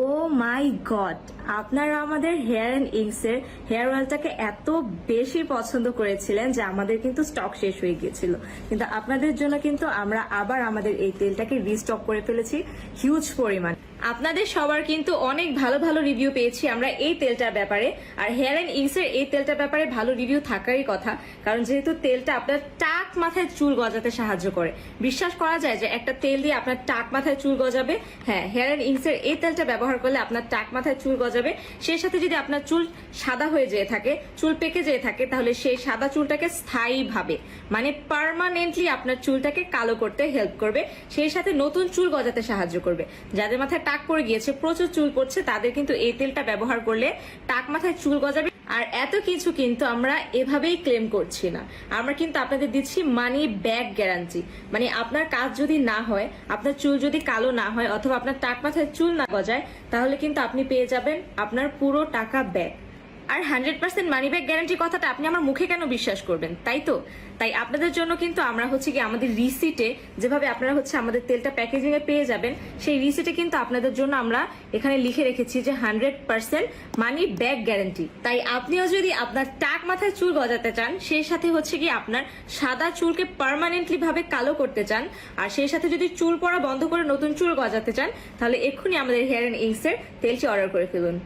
ও মাই god, আপনারা আমাদের hair and ইংসের হেয়ার অয়েলটাকে এত বেশি পছন্দ করেছিলেন যে আমাদের কিন্তু স্টক শেষ হয়ে গিয়েছিল। কিন্তু আপনাদের জন্য কিন্তু আমরা আবার আমাদের এই তেলটাকে রিস্টক করে ফেলেছি হিউজ পরিমাণ। আপনাদের সবার কিন্তু অনেক ভালো ভালো রিভিউ পেয়েছি আমরা এই তেলটার ব্যাপারে। আর হেয়ার অ্যান্ড ইংসের এই তেলটার ব্যাপারে ভালো রিভিউ থাকারই কথা, কারণ যেহেতু তেলটা আপনার টাক মাথায় চুল গজাতে সাহায্য করে। বিশ্বাস করা যায় যে একটা তেল দিয়ে আপনার টাক মাথায় চুল গজাবে। হ্যাঁ হেয়ার অ্যান্ড ইংসের এই তেলটা ব্যবহার করলে আপনার টাক মাথায় চুল গজাবে। সেই সাথে যদি আপনার চুল সাদা হয়ে যেয়ে থাকে, চুল পেকে যেয়ে থাকে, তাহলে সেই সাদা চুলটাকে স্থায়ীভাবে মানে পার্মানেন্টলি আপনার চুলটাকে কালো করতে হেল্প করবে। সেই সাথে নতুন চুল গজাতে সাহায্য করবে। যাদের মাথায় টাক পড়ে গিয়েছে, প্রচুর চুল পড়ছে, তাদের কিন্তু এই তেলটা ব্যবহার করলে টাক মাথায় চুল গজাবে। আর এত কিছু কিন্তু আমরা এভাবেই ক্লেম করছি না। আমরা কিন্তু আপনাদের দিচ্ছি মানি ব্যাক গ্যারান্টি মানে আপনার কাজ যদি না হয়, আপনার চুল যদি কালো না হয়, অথবা আপনার টাক মাথায় চুল না গজায়, তাহলে কিন্তু আপনি পেয়ে যাবেন আপনার পুরো টাকা ব্যাক আর hundred percent money back guarantee কথাটা আপনি আমার মুখে কেন বিশ্বাস করবেন? তাই তো? তাই আপনাদের জন্য কিন্তু আমরা হচ্ছে কি আমাদের রিসিটে যেভাবে আপনারা হচ্ছে আমাদের তেলটা প্যাকেজিং এ পেয়ে যাবেন, সেই রিসিটে কিন্তু আপনাদের জন্য আমরা এখানে লিখে রেখেছি যে hundred percent money back guarantee তাই আপনিও যদি আপনার টাক মাথায় চুল গজাতে চান, সেই সাথে হচ্ছে কি আপনার সাদা চুলকে পার্মানেন্টলি ভাবে কালো করতে চান, আর সেই সাথে যদি চুল পড়া বন্ধ করে নতুন চুল গজাতে চান, তাহলে এক্ষুনি আমাদের হেয়ার অ্যান্ড ইংসের তেলটি অর্ডার করে ফেলুন।